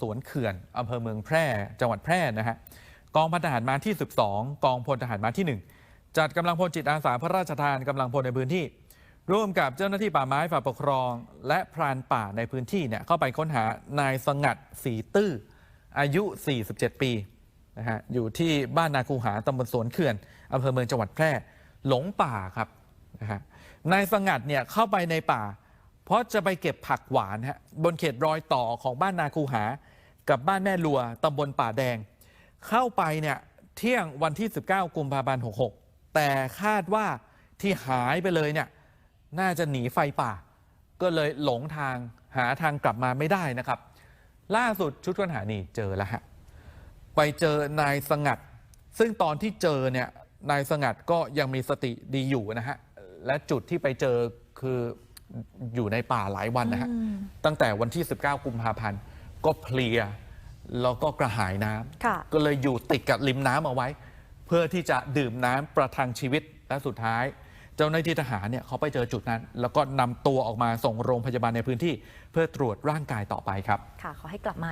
สวนเขื่อนอำเภอเมืองแพร่ จังหวัดแพร่นะฮะกองพันทหารมาที่ 12 กองพลทหารมาที่ 1 จัดกำลังพลจิตอาสาพระราชทานกำลังพลในพื้นที่ ร่วมกับเจ้าหน้าที่ป่าไม้ฝ่ายปกครอง และพรานป่าในพื้นที่เนี่ยเข้าไปค้นหานายสงัดสีตื้ออายุ 47 ปีนะฮะอยู่ที่บ้านนาคูหาตำบลสวนเขื่อนอำเภอเมืองจังหวัดแพร่หลงป่าครับนะฮะนายสงัดเนี่ยเข้าไปในป่า เพราะจะไปเก็บผักหวานฮะบนเขตรอยต่อของบ้านนาคูหา กับบ้านแม่ลัวตำบลป่าแดง เข้าไปเนี่ยเที่ยงวันที่ 19 กุมภาพันธ์ 66 แต่คาดว่าที่หายไปเลยเนี่ยน่าจะหนีไฟป่า ก็เลยหลงทางหาทางกลับมาไม่ได้นะครับ ล่าสุดชุดค้นหานี่เจอแล้วฮะไปเจอนายสงัด ซึ่งตอนที่เจอเนี่ยนายสงัดก็ยังมีสติดีอยู่นะฮะและจุดที่ไปเจอคือ อยู่ในป่าหลายวันนะฮะ ตั้งแต่วันที่ 19 กุมภาพันธ์ ก็เพลีย แล้วก็กระหายน้ำค่ะก็เลยอยู่ติดกับริมน้ำเอาไว้ เพื่อที่จะดื่มน้ำประทังชีวิตและสุดท้าย เจ้าหน้าที่ทหารเนี่ยเขาไปเจอจุดนั้น แล้วก็นำตัวออกมาส่งโรงพยาบาลในพื้นที่ เพื่อตรวจร่างกายต่อไปครับ ค่ะ ขอให้กลับมา